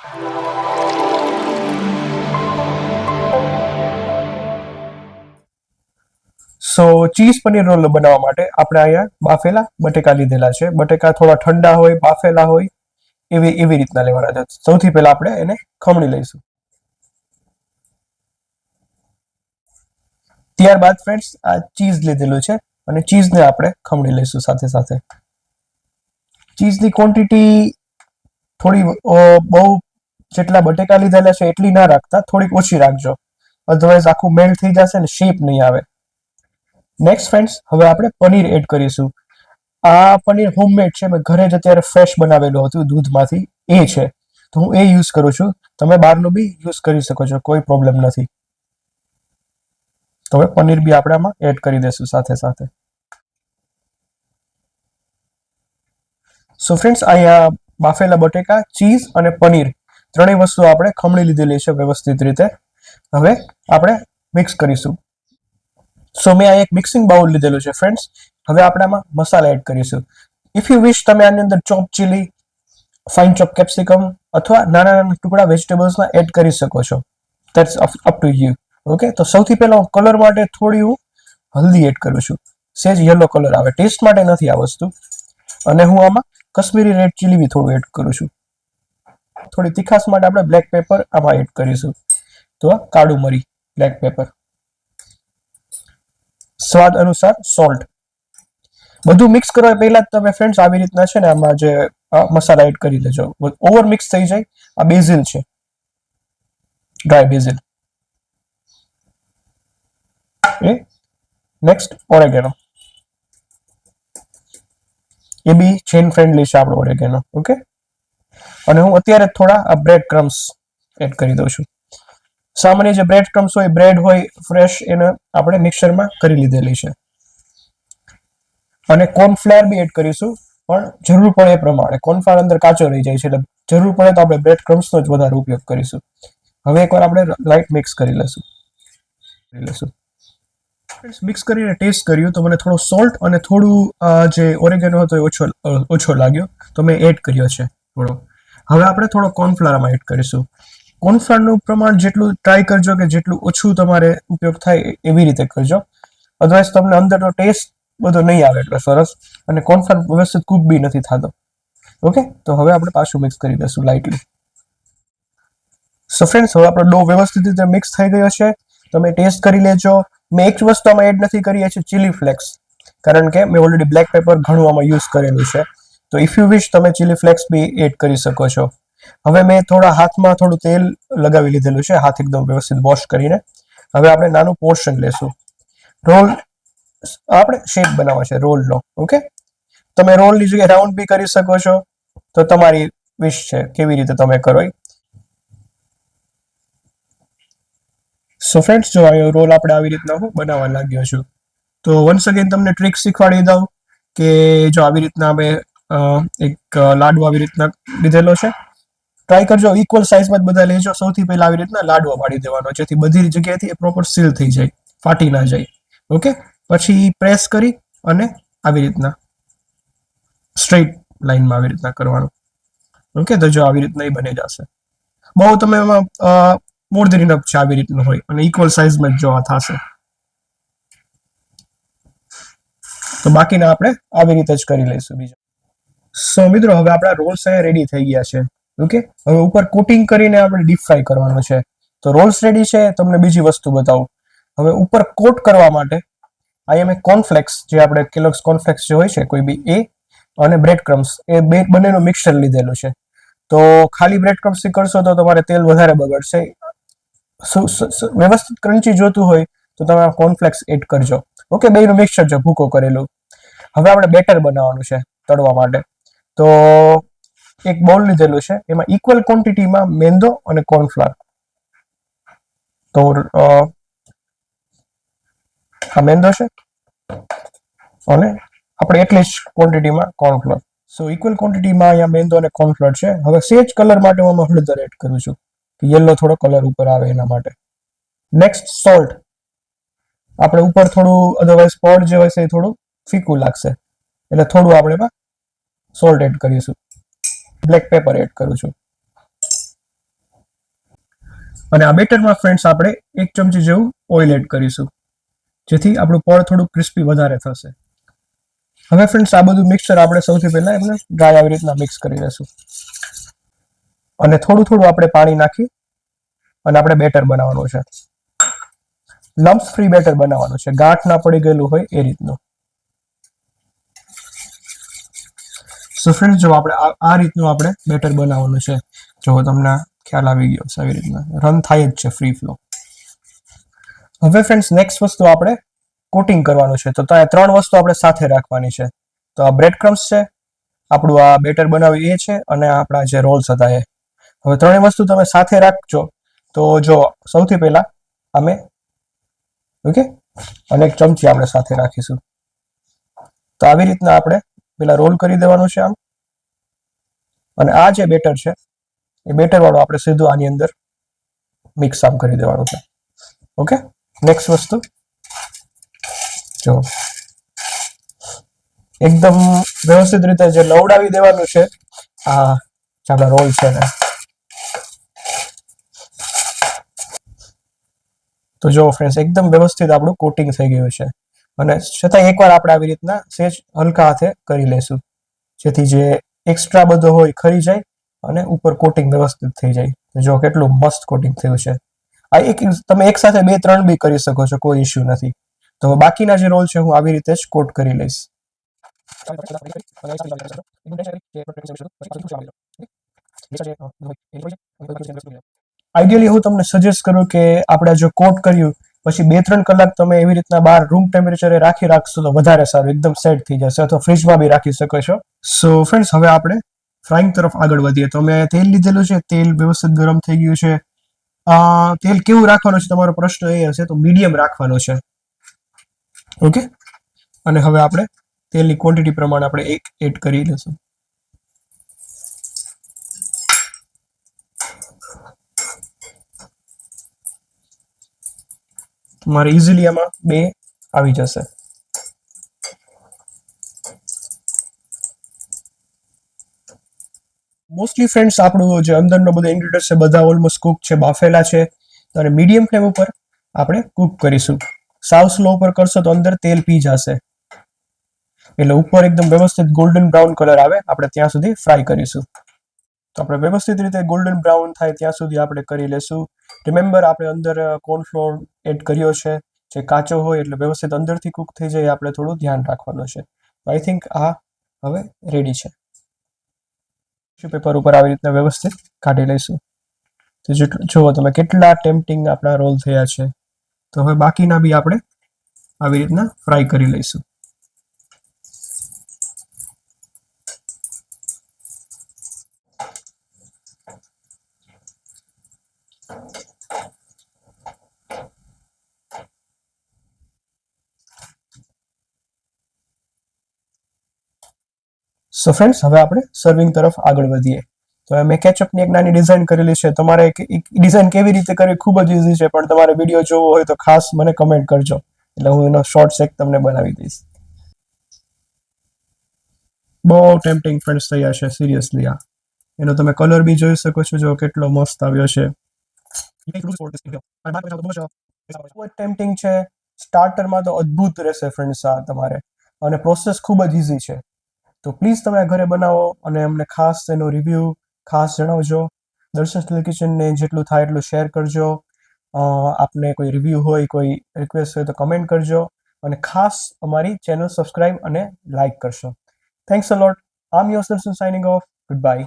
સો cheese paneer role બનાવવા માટે આપણે અહીંયા બાફેલા બટેકા લીધેલા છે. બટેકા થોડા ઠંડા હોય, બાફેલા હોય, એવી એવી રીતના લેવાના છે. સૌથી પહેલા આપણે એને ખમણી લઈશું. ત્યારબાદ ફ્રેન્ડ્સ આ ચીઝ લીધેલું છે અને ચીઝને આપણે ખમણી લઈશું સાથે સાથે. ચીઝની ક્વોન્ટિટી થોડી બહુ જેટલા બટેકા લીધેલા છે એટલી ના રાખતા, થોડીક ઓછી રાખજો. અધરવાઇઝ આખું મેલ્ટ થઈ જશે ને શેપ નહીં આવે. નેક્સ્ટ ફ્રેન્ડ્સ હવે આપણે પનીર એડ કરીશું. આ પનીર હોમમેડ છે, મેં ઘરે જ અત્યારે ફ્રેશ બનાવેલું હતું દૂધમાંથી. એ છે. તો હું એ યુઝ કરું છું. તમે બહારનું બી યુઝ કરી શકો છો, કોઈ પ્રોબ્લેમ નથી. તો હવે પનીર બી આપણે આમાં એડ કરી દઈશું સાથે સાથે. સો ફ્રેન્ડ્સ અહીંયા બાફેલા બટેકા ચીઝ અને પનીર. ત્રણેય વસ્તુ આપણે ખમણી લીધેલી છે વ્યવસ્થિત રીતે. હવે આપણે મિક્સ કરીશું. સો મેં આ એક મિક્સિંગ બાઉલ લીધેલું છે ફ્રેન્ડ્સ હવે આપણે આમાં મસાલા એડ કરીશું. ઇફ યુ વિશ તમે આની અંદર chop chilli fine chop capsicum અથવા નાના નાના ટુકડા વેજીટેબલ્સના એડ કરી શકો છો. That's up to you okay તો સૌથી પહેલા કલર માટે થોડી હું હલ્દી એડ કરું છું. સેજ યલો કલર આવે. ટેસ્ટ માટે નથી આ વસ્તુ. અને હું આમાં કશ્મીરી રેડ ચીલી બી થોડું એડ કરું છું. થોડી તીખાસ માટે આપણે બ્લેક પેપર આમાં એડ કરીશું. તો કાળું મરી બ્લેક પેપર સ્વાદ અનુસાર સોલ્ટ બધું મિક્સ કરવા પહેલા તમે ફ્રેન્ડ્સ આવી રીતના છે ને આમાં જે મસાલા એડ કરી લેજો. ઓવર મિક્સ થઈ જાય, આ બેઝિલ છે. ડ્રાય બેઝિલ એ નેક્સ્ટ ઓરેગેનો એ બી ચેન ફ્રેન્ડલી છે આપણો ઓરેગેનો ઓકે અને હું અત્યારે થોડા આ બ્રેડ ક્રમ્સ એડ કરી દઉં છું. સામાન્ય જે બ્રેડ ક્રમ્સ હોય બ્રેડ હોય ફ્રેશ એને આપણે મિક્સરમાં કરી લીધેલી છે. અને કોર્નફ્લેર બી એડ કરીશું, પણ જરૂર પડે એ પ્રમાણે. કોર્નફ્લેર અંદર કાચો રહી જાય છે, એટલે જરૂર પડે તો આપણે બ્રેડ ક્રમ્સનો જ વધારે ઉપયોગ કરીશું. હવે એકવાર આપણે લાઇટ મિક્સ કરી લેશું કરી લેશું મિક્સ કરીને ટેસ્ટ કર્યું તો મને થોડો સોલ્ટ અને થોડું જે ઓરેગેનો હતો એ ઓછો ઓછો લાગ્યો. તો મેં એડ કર્યો છે થોડો. હવે આપણે થોડો કોર્નફ્લાવર આમાં એડ કરીશું. કોર્નફ્લાવરનું પ્રમાણ જેટલું ટ્રાય કરજો કે જેટલું ઓછું તમારે ઉપયોગ થાય એવી રીતે કરજો. અદરવાઇઝ તમને અંદરનો ટેસ્ટ બધો નહીં આવે એટલો સરસ અને કોર્નફ્લાવર વ્યવસ્થિત કૂક બી નથી થતો. ઓકે તો હવે આપણે પાછું મિક્સ કરી દઈશું લાઇટલી સો ફ્રેન્ડ્સ હવે આપણો ડો વ્યવસ્થિત રીતે મિક્સ થઈ ગયો છે. તમે ટેસ્ટ કરી લેજો. મેં એક વસ્તુ આમાં એડ નથી કરી છે ચીલી ફ્લેક્સ કારણ કે મેં ઓલરેડી બ્લેક પેપર ઘણું આમાં યુઝ કરેલું છે. તો ઇફ યુ વિશ તમે ચીલી ફ્લેક્સ બી એડ કરી શકો છો. હવે મેં થોડા હાથમાં થોડું તેલ લગાવી લીધેલું છે, હાથ એકદમ વ્યવસ્થિત વોશ કરીને. હવે આપણે નાનું પોર્શન લેશું. રોલ, આપણે શેપ બનાવવા છે, રોલનો, ઓકે? તમે રોલની જગ્યાએ રાઉન્ડ બી કરી શકો છો. તો તમારી વિશ છે, કેવી રીતે તમે કરો સો ફ્રેન્ડ્સ જો આવ્યો રોલ આપણે આવી રીતના હું બનાવવા લાગ્યો છું. તો વન્સ અગેન તમને ટ્રિક શીખવાડી દઉં કે જો આવી રીતના અમે એક લાડુ આવી રીતના લીધેલો છે. ટ્રાય કરજો ઇક્વલ સાઇઝમાં જ બધા લેજો. સૌથી પહેલા આવી રીતના લાડવા પાડી દેવાનો, જેથી બધી જગ્યાએથી એ પ્રોપર સીલ થઈ જાય, ફાટી ના જાય. ઓકે પછી પ્રેસ કરી અને આવી રીતના સ્ટ્રેટ લાઇનમાં આવી રીતના કરવાનું. ઓકે તો જો આવી રીતના એ બની જશે. બહુ તમે એમાં મોર દેન ઇનફ છે આવી રીતનું હોય, અને ઇક્વલ સાઇઝમાં જ જો આ થશે. તો બાકીના આપણે આવી રીતે જ કરી લઈશું બીજું. સો મિત્રો, હવે આપણા રોલ્સ અહીંયા રેડી થઈ ગયા છે. ઓકે હવે ઉપર કોટિંગ કરીને આપણે ડીપ ફ્રાય કરવાનું છે. તો રોલ્સ રેડી છે, તમને બીજી વસ્તુ બતાવું. હવે ઉપર કોટ કરવા માટે આઈ એમ એ કોર્નફ્લેક્સ જે આપણે કેલોક્સ કોર્નફ્લેક્સ જે હોય છે, કોઈ બી એ અને બ્રેડ ક્રમ્સ એ બે, બંનેનું મિક્સચર લીધેલું છે. તો ખાલી બ્રેડ ક્રમ્સથી કરશો તો તમારે તેલ વધારે બગડશે. વ્યવસ્થિત ક્રન્ચી જોતું હોય તો તમે કોર્નફ્લેક્સ એડ કરજો. ઓકે બેનું મિક્સચર છે ભૂકો કરેલું. હવે આપણે બેટર બનાવવાનું છે, તળવા માટે. તો એક બોલ લીધેલું છે. એમાં ઇક્વલ ક્વોન્ટિટીમાં મેંદો અને કોર્નફ્લાવર તો આ મેંદો છે અને આપણે એટલી જ ક્વોન્ટિટીમાં કોર્નફ્લોર સો ઇક્વલ ક્વોન્ટિટીમાં અહીંયા મેંદો અને કોર્નફ્લોર છે. હવે સેજ કલર માટે હું આમાં હળદર એડ કરું છું. કે યલો થોડો કલર ઉપર આવે એના માટે. નેક્સ્ટ સોલ્ટ આપણે ઉપર થોડું અધરવાઇઝ પડ જે હોય છે એ થોડું ફીકું લાગશે. એટલે થોડું આપણે એમાં સોલ્ટ એડ કરીશું બ્લેક પેપર એડ કરું છું. અને આ બેટરમાં ફ્રેન્ડ્સ આપણે એક ચમચી જેવું ઓઇલ એડ કરીશું. જેથી આપણું પળ થોડું ક્રિસ્પી વધારે થશે. હવે ફ્રેન્ડ્સ આ બધું મિક્સચર આપણે સૌથી પહેલા એમને ડ્રાય આવી રીતના મિક્સ કરી લેશું. અને થોડું થોડું આપણે પાણી નાખી અને આપણે બેટર બનાવવાનું છે. લમ્સ ફ્રી બેટર બનાવવાનું છે. ગાંઠ ના પડી ગયેલું હોય એ રીતનું. સો ફ્રેન્ડ્સ જો આપણે આ- રીતનું આપણે બેટર બનાવવાનું છે, જો તમને ખ્યાલ આવી ગયો આવી રીતના. રન થાય જ છે ફ્રી ફ્લો હવે ફ્રેન્ડ્સ નેક્સ્ટ વસ્તુ આપણે કોટિંગ કરવાનું છે. તો ત્યાં ત્રણ વસ્તુ આપણે સાથે રાખવાની છે. તો આ બ્રેડ ક્રમ્સ છે, આપણું આ બેટર બનાવ્યું એ છે, અને આપણા જે રોલ્સ હતા એ. હવે ત્રણેય વસ્તુ તમે સાથે રાખજો. તો જો સૌથી પહેલા અમે ઓકે અને એક ચમચી આપણે સાથે રાખીશું. તો આવી રીતના આપણે પેલા રોલ કરી દેવાનું છે આમ. અને આ જે બેટર છે, એ બેટર વાળું આપણે સીધું આની અંદર મિક્સ આમ કરી દેવાનું છે. ઓકે નેક્સ્ટ વસ્તુ. જો. એકદમ વ્યવસ્થિત રીતે જે લવડાવી દેવાનું છે, આ ચાલો રોલ છે ને. તો જો ફ્રેન્ડ્સ એકદમ વ્યવસ્થિત આપણું કોટિંગ થઈ ગયું છે. અને છતાં એકવાર આપણે આવી રીતના સેજ હલકા હાથે કરી લેશું જેથી જે એક્સ્ટ્રા બધો હોય ખરી જાય અને ઉપર કોટિંગ વ્યવસ્થિત થઈ જાય. જો કેટલું મસ્ત કોટિંગ થયું છે. આ એક તમે એક સાથે બે ત્રણ બી કરી શકો છો, કોઈ ઇશ્યુ નથી. તો બાકીના જે રોલ છે હું આવી રીતે જ કોટ કરી લઈશ. આઈડિયલી હું તમને સજેસ્ટ કરું કે આપણે જો કોટ કર્યું પછી બે ત્રણ કલાક તમે એવી રીતના બહાર રૂમ ટેમ્પરેચરે રાખી રાખશો તો વધારે સારું, એકદમ સેટ થઈ જશે અથવા ફ્રીજમાં બી રાખી શકો છો. સો ફ્રેન્ડ્સ હવે આપણે ફ્રાઈંગ તરફ આગળ વધીએ. તો મેં તેલ લીધેલું છે, તેલ વ્યવસ્થિત ગરમ થઈ ગયું છે. તેલ કેવું રાખવાનું છે તમારો પ્રશ્ન એ હશે, તો મીડિયમ રાખવાનો છે. ઓકે અને હવે આપણે તેલની ક્વોન્ટિટી પ્રમાણે આપણે એક એડ કરી લઈશું. તમારે ઇઝીલી આમાં બે આવી જશે. મોસ્ટલી ફ્રેન્ડ્સ આપણું જે અંદરનો બધો ઇન્ગ્રીડિયન્ટ છે, બધા ઓલમોસ્ટ કુક છે, બાફેલા છે. અને મીડિયમ ફ્લેમ ઉપર આપણે કુક કરીશું. સાવ સ્લો ઉપર કરશો તો અંદર તેલ પી જશે. એટલે ઉપર એકદમ વ્યવસ્થિત ગોલ્ડન બ્રાઉન કલર આવે, આપણે ત્યાં સુધી ફ્રાય કરીશું. તો આપણે વ્યવસ્થિત રીતે ગોલ્ડન બ્રાઉન થાય ત્યાં સુધી આપણે કરી લેશું. રિમેમ્બર આપણે અંદર કોર્નફ્લોર એડ કર્યો છે. જે કાચો હોય એટલે વ્યવસ્થિત અંદરથી કૂક થઈ જાય આપણે થોડું ધ્યાન રાખવાનું છે. આઈ થિંક આ હવે રેડી છે. ટિશ્યુ પેપર ઉપર આવી રીતના વ્યવસ્થિત કાઢી લઈશું. તો જુઓ તમે કેટલા ટેમ્પટિંગ આપણા રોલ થયા છે. તો હવે બાકીના બી આપણે આવી રીતના ફ્રાય કરી લઈશું. સો ફ્રેન્ડ્સ હવે આપણે સર્વિંગ તરફ આગળ વધીએ. તો મેં કેચઅપની એક નાની ડિઝાઇન કરેલી છે. તમારે ડિઝાઇન કેવી રીતે કરવી ખૂબ જ ઇઝી છે, પણ તમારે વીડિયો જોવો હોય તો ખાસ મને કમેન્ટ કરજો. એટલે હું એનો શોર્ટ સેક તમને બનાવી દઈશ. બહુ ટેમ્પટિંગ ફ્રેન્ડ્સ થયા છે સિરિયસલી આ. એનો તમે કલર બી જોઈ શકો છો. જો કેટલો મસ્ત આવ્યો છે. ટેમ્પટિંગ છે. સ્ટાર્ટરમાં તો અદ્ભુત રહેશે ફ્રેન્ડ્સ આ તમારે. અને પ્રોસેસ ખૂબ જ ઇઝી છે. તો પ્લીઝ તમે આ ઘરે બનાવો અને અમને ખાસ એનો રિવ્યૂ ખાસ જણાવજો. દર્શન સ્ટીલ કિચનને જેટલું થાય એટલું શેર કરજો. આપને કોઈ રિવ્યૂ હોય, કોઈ રિક્વેસ્ટ હોય તો કમેન્ટ કરજો અને ખાસ અમારી ચેનલ સબસ્ક્રાઇબ અને લાઇક કરશો. થેન્ક્સ અ લોટ આમ યોર દર્શન સાઇનિંગ ઓફ ગુડ બાય